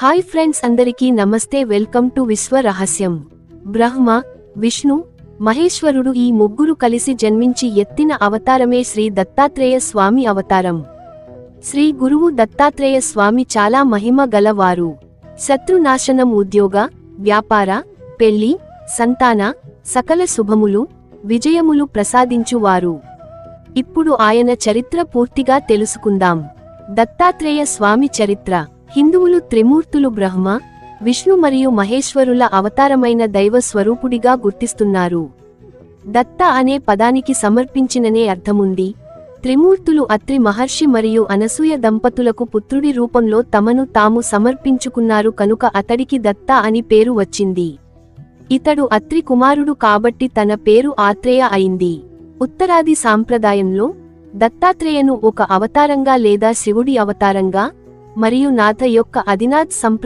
Hi friends అందరికీ నమస్తే welcome to విశ్వ రహస్యం. బ్రహ్మ విష్ణు మహేశ్వరుడు ఈ ముగ్గురు కలిసి జన్మించి ఎత్తిన అవతారమే శ్రీ దత్తాత్రేయ స్వామి అవతారం. శ్రీ గురువు దత్తాత్రేయ స్వామి చాలా మహిమ గలవారు. శత్రునాశనం ఉద్యోగ వ్యాపార పెళ్ళి సంతాన సకల శుభములు విజయములు ప్రసాదించువారు. ఇప్పుడు ఆయన చరిత్ర పూర్తిగా తెలుసుకుందాం. దత్తాత్రేయ స్వామి చరిత్ర. హిందువులు త్రిమూర్తులు బ్రహ్మ విష్ణు మరియు మహేశ్వరుల అవతారమైన దైవ స్వరూపుడిగా గుర్తిస్తున్నారు. దత్త అనే పదానికి సమర్పించిననే అర్థముంది. త్రిమూర్తులు అత్రి మహర్షి మరియు అనసూయ దంపతులకు పుత్రుడి రూపంలో తమను తాము సమర్పించుకున్నారు కనుక అతడికి దత్త అని పేరు వచ్చింది. ఇతడు అత్రి కుమారుడు కాబట్టి తన పేరు ఆత్రేయ అయింది. ఉత్తరాది సాంప్రదాయంలో దత్తాత్రేయను ఒక అవతారంగా లేదా శివుడి అవతారంగా మరియు నాథ యొక్క అధినాథ్ సంప్ర